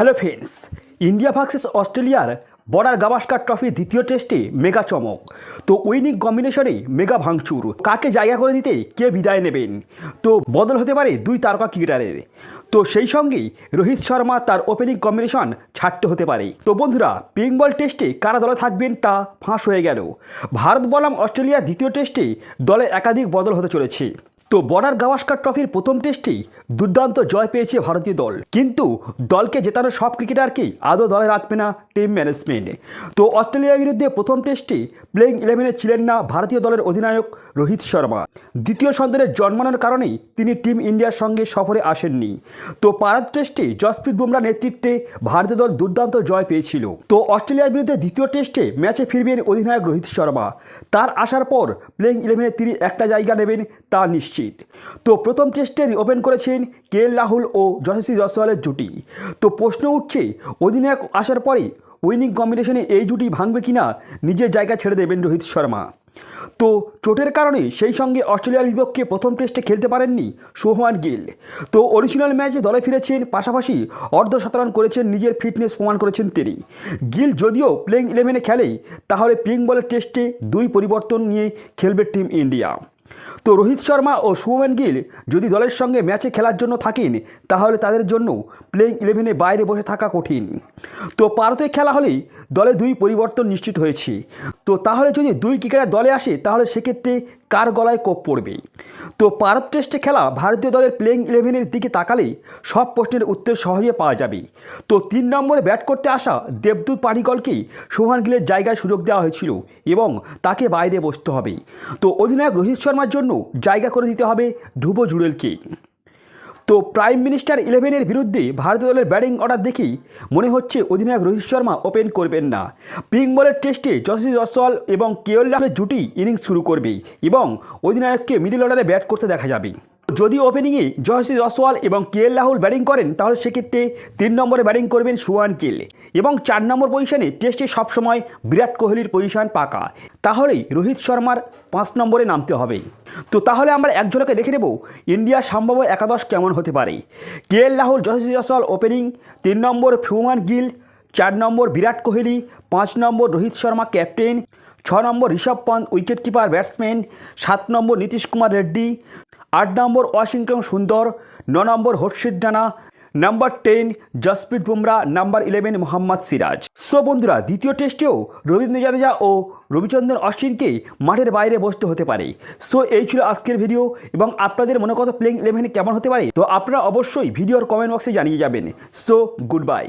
Hello friends, India versus অস্ট্রেলিয়ার Border Gavaskar ট্রফির দ্বিতীয় টেস্টে মেগা চমক। তো উইনিং কম্বিনেশনে মেগা ভাঙচুর। কাকে জায়গা করে দিতে কে বিদায় নেবেন? তো বদল হতে পারে দুই তারকা ক্রিকেটারের। তো সেই সঙ্গেই রোহিত শর্মা তার ওপেনিং কম্বিনেশন ছাড়তে হতে পারে। তো বন্ধুরা পিঙ্ক বল টেস্টে কারা দলে থাকবেন তা ফাঁস হয়ে গেল। ভারত বনাম অস্ট্রেলিয়ার দ্বিতীয় টেস্টে দলে একাধিক বদল হতে চলেছে। তো বর্ডার গাভাস্কার ট্রফির প্রথম টেস্টেই দুর্দান্ত জয় পেয়েছে ভারতীয় দল। কিন্তু দলকে জেতানো সব ক্রিকেটারকেই আদৌ দলে রাখবে না টিম ম্যানেজমেন্ট। তো অস্ট্রেলিয়ার বিরুদ্ধে প্রথম টেস্টে প্লেইং ইলেভেনে ছিলেন না ভারতীয় দলের অধিনায়ক রোহিত শর্মা। দ্বিতীয় সন্তানের জন্মানোর কারণেই তিনি টিম ইন্ডিয়ার সঙ্গে সফরে আসেননি। তো পারাত টেস্টে জসপ্রীত বুমরা নেতৃত্বে ভারতীয় দল দুর্দান্ত জয় পেয়েছিল। তো অস্ট্রেলিয়ার বিরুদ্ধে দ্বিতীয় টেস্টে ম্যাচে ফিরবেন অধিনায়ক রোহিত শর্মা। তার আসার পর প্লেইং ইলেভেনে তিনি একটা জায়গা নেবেন তা নিশ্চিত। তো প্রথম টেস্টে ওপেন করেছেন কে রাহুল ও যশস্বী জয়সওয়ালের জুটি। তো প্রশ্ন উঠছে, অধিনায়ক আসার পরে উইনিং কম্বিনেশনে এই জুটি ভাঙবে কিনা, নিজের জায়গা ছেড়ে দেবেন রোহিত শর্মা। তো চোটের কারণে সেই সঙ্গে অস্ট্রেলিয়ার বিপক্ষে প্রথম টেস্টে খেলতে পারেননি সোহমান গিল। তো অরিজিনাল ম্যাচে দলে ফিরেছেন, পাশাপাশি অর্ধ শতরান করেছেন, নিজের ফিটনেস প্রমাণ করেছেন তিনি। গিল যদিও প্লেইং ইলেভেনে খেলেই, তাহলে পিঙ্ক বলের টেস্টে দুই পরিবর্তন নিয়ে খেলবে টিম ইন্ডিয়া। তো রোহিত শর্মা ও শুভমেন গিল যদি দলের সঙ্গে ম্যাচে খেলার জন্য থাকেন, তাহলে তাদের জন্য প্লেইং ইলেভেনে বাইরে বসে থাকা কঠিন। তো ভারতে খেলা হলেই দলে দুই পরিবর্তন নিশ্চিত হয়েছে। তো তাহলে যদি দুই ক্রিকেটার দলে আসে, তাহলে সেক্ষেত্রে কার গলায় কোপ পড়বে তো ভারত টেস্টে খেলা ভারতীয় দলের প্লেইং ইলেভেনের দিকে তাকালেই সব প্রশ্নের উত্তর সহজে পাওয়া যাবে তো তিন নম্বরে ব্যাট করতে আসা দেবদূত পাডিকলকেই সোহান গিলের জায়গায় সুযোগ দেওয়া হয়েছিল এবং তাকে বাইরে বসতে হবে তো অধিনায়ক রোহিত শর্মার জন্য জায়গা করে দিতে হবে ধ্রুব জুড়েলকে তো প্রাইম মিনিস্টার ইলেভেনের বিরুদ্ধে ভারতীয় দলের ব্যাটিং অর্ডার দেখেই মনে হচ্ছে অধিনায়ক রোহিত শর্মা ওপেন করবেন না। পিঙ্ক বলের টেস্টে যশস্বী জয়সওয়াল এবং কেএল রাহুলের জুটি ইনিংস শুরু করবে এবং অধিনায়ককে মিডিল অর্ডারে ব্যাট করতে দেখা যাবে যদি ওপেনিংয়ে জয়শ্রী জয়সওয়াল এবং কে এল রাহুল ব্যাটিং করেন, তাহলে সেক্ষেত্রে তিন নম্বরে ব্যাটিং করবেন সুয়ান কিল এবং চার নম্বর পজিশনে টেস্টে সবসময় বিরাট কোহলির পজিশন পাকা। তাহলেই রোহিত শর্মার পাঁচ নম্বরে নামতে হবে। তো তাহলে আমরা একজনকে দেখে নেব ইন্ডিয়ার সম্ভাব্য একাদশ কেমন হতে পারে। K L Rahul Yashasvi Jaiswal opening, তিন নম্বর ফিউমান গিল, চার নম্বর বিরাট কোহলি, পাঁচ নম্বর রোহিত শর্মা ক্যাপ্টেন, ছ নম্বর Rishabh Pant wicket keeper batsman, সাত নম্বর নীতিশ কুমার রেড্ডি আট নম্বর ওয়াশিংটন সুন্দর, ন নম্বর Harshit Rana number ten Jasprit Bumrah, number eleven Mohammed Siraj. So বন্ধুরা, দ্বিতীয় টেস্টেও রবীন্দ্র জাদেজা ও রবিচন্দ্রন অশ্বিনকে মাঠের বাইরে বসতে হতে পারে। সো এই ছিল আজকের ভিডিও, এবং আপনাদের মনে কত প্লেইং ইলেভেন কেমন হতে পারে? তো আপনারা অবশ্যই ভিডিওর কমেন্ট বক্সে জানিয়ে যাবেন। So good bye